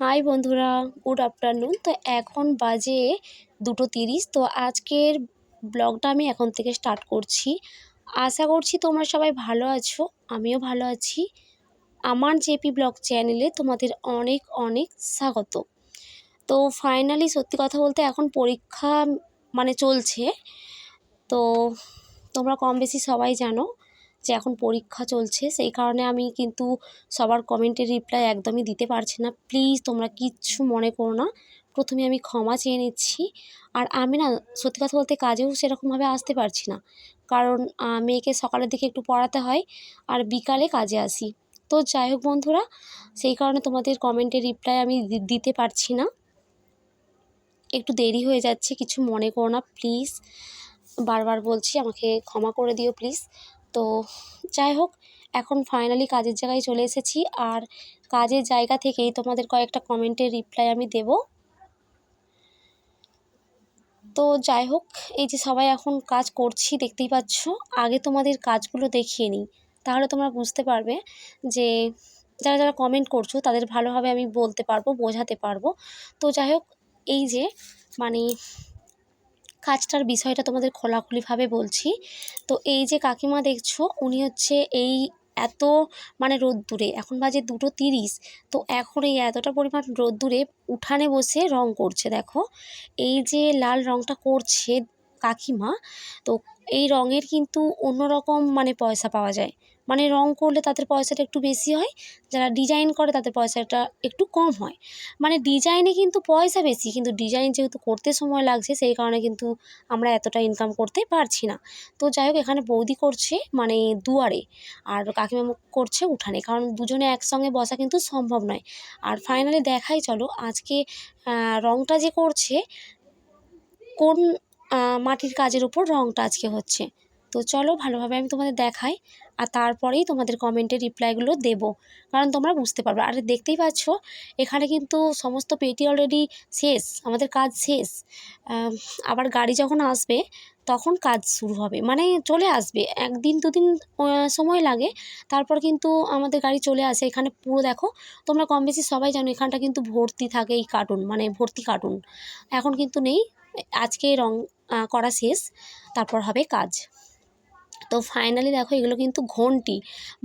High বন্ধুরা, good afternoon. তো এখন বাজে দুটো তিরিশ, তো আজকের ব্লগটা আমি এখন থেকে স্টার্ট করছি। আশা করছি তোমরা সবাই ভালো আছো, আমিও ভালো আছি। আমার জেপি ব্লগ চ্যানেলে তোমাদের অনেক অনেক স্বাগত। তো ফাইনালি সত্যি কথা বলতে এখন পরীক্ষা মানে চলছে। তো তোমরা কম বেশি সবাই জানো যে এখন পরীক্ষা চলছে, সেই কারণে আমি কিন্তু সবার কমেন্টের রিপ্লাই একদমই দিতে পারছি না। প্লিজ তোমরা কিচ্ছু মনে করো না। প্রথমে আমি ক্ষমা চেয়ে নিচ্ছি। আর আমি না, সত্যি কথা বলতে কাজেও সেরকমভাবে আসতে পারছি না। কারণ মেয়েকে সকালের দিকে একটু পড়াতে হয় আর বিকালে কাজে আসি। তো যাই হোক বন্ধুরা, সেই কারণে তোমাদের কমেন্টের রিপ্লাই আমি দিতে পারছি না। একটু দেরি হয়ে যাচ্ছে, কিছু মনে করো না প্লিজ বারবার বলছি, আমাকে ক্ষমা করে দিও প্লিজ তো যাই হোক, এখন ফাইনালি কাজের জায়গায় চলে এসেছি। আর কাজের জায়গা থেকেই তোমাদের কয়েকটা কমেন্টের রিপ্লাই আমি দেব। তো যাই হোক, এই যে সবাই এখন কাজ করছি, দেখতেই পাচ্ছ। আগে তোমাদের কাজগুলো দেখিয়ে নিই। তাহলে তোমরা বুঝতে পারবে যে যারা যারা কমেন্ট করছ, তাদের ভালোভাবে আমি বলতে পারব, বোঝাতে পারব। তো যাই হোক, এই যে মানে কাজটার বিষয়টা তোমাদের খোলাখুলিভাবে বলছি। তো এই যে কাকিমা দেখছ, উনি হচ্ছে এই এত মানে রোদ্দুরে, এখন বাজে দুটো তিরিশ, তো এখন এই এতটা পরিমাণ রোদ্দুরে উঠানে বসে রং করছে, দেখো। এই যে লাল রংটা করছে কাকিমা, তো এই রঙের কিন্তু অন্যরকম মানে পয়সা পাওয়া যায়। মানে রং করলে তাদের পয়সাটা একটু বেশি হয়, যারা ডিজাইন করে তাদের পয়সাটা একটু কম হয়। মানে ডিজাইনে কিন্তু পয়সা বেশি, কিন্তু ডিজাইন যেহেতু করতে সময় লাগছে, সেই কারণে কিন্তু আমরা এতটা ইনকাম করতে পারছি না। তো যাই হোক, এখানে বৌদি করছে মানে দুয়ারে, আর কাকিমা করছে উঠানে, কারণ দুজনে একসঙ্গে বসা কিন্তু সম্ভব নয়। আর ফাইনালি দেখাই, চলো, আজকে রংটা যে করছে, কোন মাটির কাজের উপর রংটা আজকে হচ্ছে? তো চলো ভালোভাবে আমি তোমাদের দেখাই আর তারপরেই তোমাদের কমেন্টের রিপ্লাইগুলো দেবো। কারণ তোমরা বুঝতে পারবে। আর দেখতেই পাচ্ছ, এখানে কিন্তু সমস্ত পেটি অলরেডি শেষ, আমাদের কাজ শেষ। আবার গাড়ি যখন আসবে, তখন কাজ শুরু হবে। মানে চলে আসবে। একদিন, দুদিন সময় লাগে। তারপর কিন্তু আমাদের গাড়ি চলে আসে। এখানে পুরো দেখো, তোমরা কম বেশি সবাই জানো, এখানটা কিন্তু ভর্তি থাকে এই কার্টুন মানে ভর্তি কার্টুন এখন কিন্তু নেই। আজকে রং করা শেষ। তারপর হবে কাজ। তো ফাইনালি দেখো এগুলো কিন্তু ঘন্টি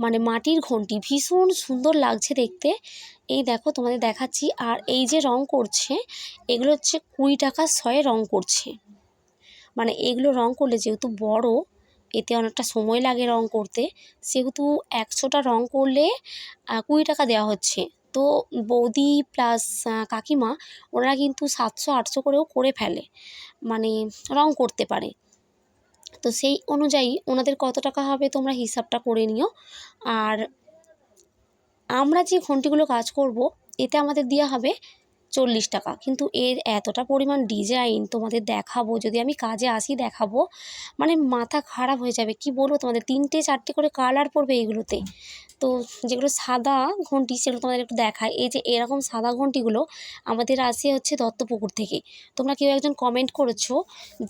মানে মাটির ঘন্টি। ভীষণ সুন্দর লাগছে দেখতে। এই দেখো তোমাদের দেখাচ্ছি, আর এই যে রং করছে, এগুলো হচ্ছে কুড়ি টাকা শয়ে রং করছে। মানে এগুলো রং করলে যেহেতু বড়, এতে অনেকটা সময় লাগে রং করতে। সেহেতু একশোটা রং করলে কুড়ি টাকা দেওয়া হচ্ছে। তো বৌদি প্লাস কাকিমা, ওনারা কিন্তু সাতশো আটশো করেও করে ফেলে। মানে রং করতে পারে। তো সেই অনুযায়ী ওনাদের কত টাকা হবে তোমরা হিসাবটা করে নিও। আর আমরা যে ঘন্টিগুলো কাজ করব, এতে আমাদের দেওয়া হবে চল্লিশ টাকা। কিন্তু এর এতটা পরিমাণ ডিজাইন তোমাদের দেখাবো, যদি আমি কাজে আসি দেখাবো মানে মাথা খারাপ হয়ে যাবে। কি বলব তোমাদের, তিনটে চারটে করে কালার পড়বে এইগুলোতে তো যেগুলো সাদা ঘন্টি সেগুলো তোমাদের একটু দেখায় এই যে এরকম সাদা ঘন্টিগুলো আমাদের আসে হচ্ছে দত্তপুকুর থেকে। তোমরা কেউ একজন কমেন্ট করেছ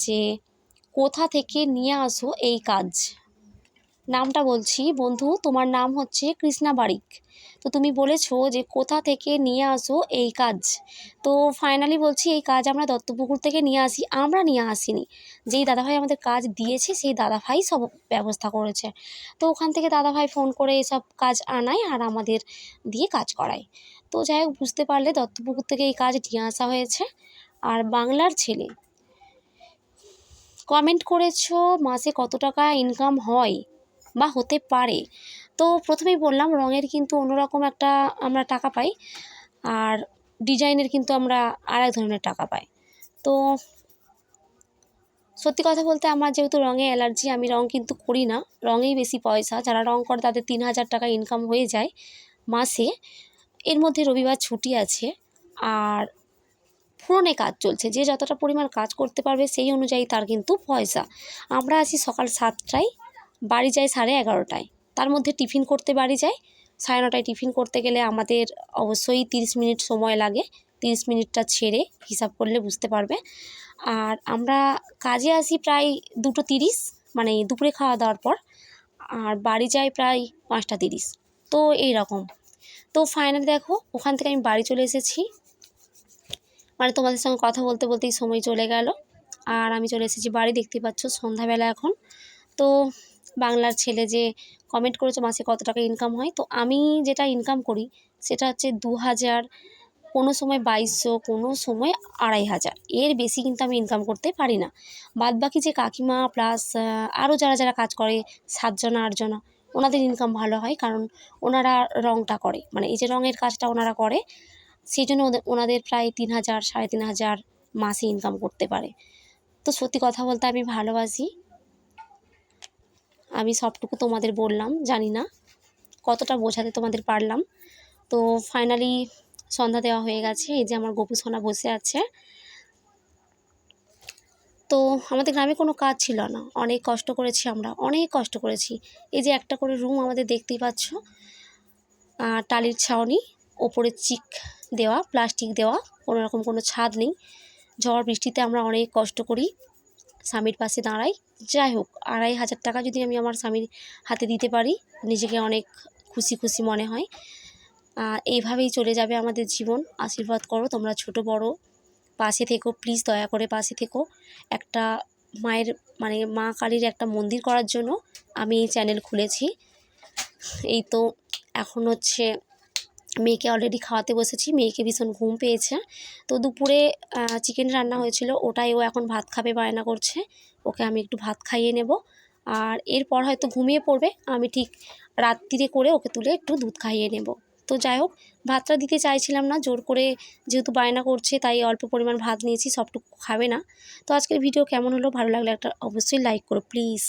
যে কোথা থেকে নিয়ে আসো এই কাজ? নামটা বলছি। বন্ধু, তোমার নাম হচ্ছে কৃষ্ণা বারিক। তো তুমি বলেছ যে কোথা থেকে নিয়ে আসো এই কাজ। তো ফাইনালি বলছি এই কাজ আমরা দত্তপুকুর থেকে নিয়ে আসি। আমরা নিয়ে আসিনি। যেই দাদাভাই আমাদের কাজ দিয়েছে, সেই দাদাভাই সব ব্যবস্থা করেছে। তো ওখান থেকে দাদাভাই ফোন করে এসব কাজ আনায় আর আমাদের দিয়ে কাজ করায়। তো যাই হোক, বুঝতে পারলে দত্তপুকুর থেকে এই কাজ নিয়ে আসা হয়েছে। আর বাংলার ছেলে কমেন্ট করেছ মাসে কত টাকা ইনকাম হয়? বা হতে পারে। তো প্রথমেই বললাম, রঙের কিন্তু অন্যরকম একটা আমরা টাকা পাই, আর ডিজাইনের কিন্তু আমরা আর এক ধরনের টাকা পাই। তো সত্যি কথা বলতে আমার যেহেতু রঙে অ্যালার্জি, আমি রং কিন্তু করি না। রঙেই বেশি পয়সা। যারা রং করে তাদের তিন হাজার টাকা ইনকাম হয়ে যায় মাসে। এর মধ্যে রবিবার ছুটি আছে, আর ফোনে কাজ চলছে। যে যতটা পরিমাণ কাজ করতে পারবে সেই অনুযায়ী তার কিন্তু পয়সা। আমরা আসি সকাল সাতটায়, বাড়ি যাই সাড়ে এগারোটায়। তার মধ্যে টিফিন করতে বাড়ি যাই সাড়ে নটায় টিফিন করতে গেলে আমাদের অবশ্যই তিরিশ মিনিট সময় লাগে। তিরিশ মিনিটটা ছেড়ে হিসাব করলে বুঝতে পারবে। আর আমরা কাজে আসি প্রায় দুটো তিরিশ মানে দুপুরে খাওয়া দাওয়ার পর। আর বাড়ি যাই প্রায় পাঁচটা তিরিশ। তো এই রকম। তো ফাইনাল দেখো, ওখান থেকে আমি বাড়ি চলে এসেছি। মানে তোমাদের সঙ্গে কথা বলতে বলতেই সময় চলে গেল। আর আমি চলে এসেছি বাড়ি দেখতে পাচ্ছ সন্ধ্যাবেলা এখন। তো বাংলার ছেলে যে কমেন্ট করেছ মাসে কত টাকা ইনকাম হয়? তো আমি যেটা ইনকাম করি সেটা হচ্ছে দু হাজার, কোনো সময় বাইশশো কোনো সময় আড়াই হাজার। এর বেশি কিন্তু আমি ইনকাম করতে পারি না। বাদ বাকি যে কাকিমা প্লাস আরও যারা যারা কাজ করে, সাতজনা, আটজনা, ওনাদের ইনকাম ভালো হয় কারণ ওনারা রঙটা করে। মানে এই যে রঙের কাজটা ওনারা করে সেই জন্য ওদের ওনাদের প্রায় তিন হাজার, সাড়ে তিন হাজার মাসে ইনকাম করতে পারে। তো সত্যি কথা বলতে আমি ভালোবাসি। আমি সবটুকু তোমাদের বললাম, জানি না কতটা বোঝাতে তোমাদের পারলাম। তো ফাইনালি সন্ধ্যা দেওয়া হয়ে গেছে, এই যে আমার গোপু সোনা বসে আছে। তো আমাদের গ্রামে কোনো কাজ ছিল না। অনেক কষ্ট করেছি আমরা, অনেক কষ্ট করেছি। এই যে একটা করে রুম আমাদের দেখতেই পাচ্ছ টালির ছাউনি ওপরে চিক দেওয়া, প্লাস্টিক দেওয়া কোনো রকম কোনো ছাদ নেই। ঝড় বৃষ্টিতে আমরা অনেক কষ্ট করি। স্বামীর পাশে দাঁড়াই। যাই হোক, আড়াই হাজার টাকা যদি আমি আমার স্বামীর হাতে দিতে পারি, নিজেকে অনেক খুশি খুশি মনে হয়। এইভাবেই চলে যাবে আমাদের জীবন। আশীর্বাদ করো, তোমরা ছোট, বড়, পাশে থেকো। প্লিজ দয়া করে পাশে থেকো। একটা মায়ের মানে মা কালীর একটা মন্দির করার জন্য আমি এই চ্যানেল খুলেছি। এই তো, এখন হচ্ছে মেয়েকে অলরেডি খাওয়াতে বসেছি, মেয়েকে ভীষণ ঘুম পেয়েছে। তো দুপুরে চিকেন রান্না হয়েছিল, ওটাই ও এখন ভাত খাবে, বায়না করছে। ওকে আমি একটু ভাত খাইয়ে নেব। আর এরপর হয়তো ঘুমিয়ে পড়বে, আমি ঠিক রাত্রিরে করে ওকে তুলে একটু দুধ খাইয়ে নেব। তো যাই হোক, ভাতটা দিতে চাইছিলাম না, জোর করে যেহেতু বায়না করছে, তাই অল্প পরিমাণ ভাত নিয়েছি, সবটুকু খাবে না। তো আজকের ভিডিও কেমন হলো, ভালো লাগলে একটা অবশ্যই লাইক করো প্লিজ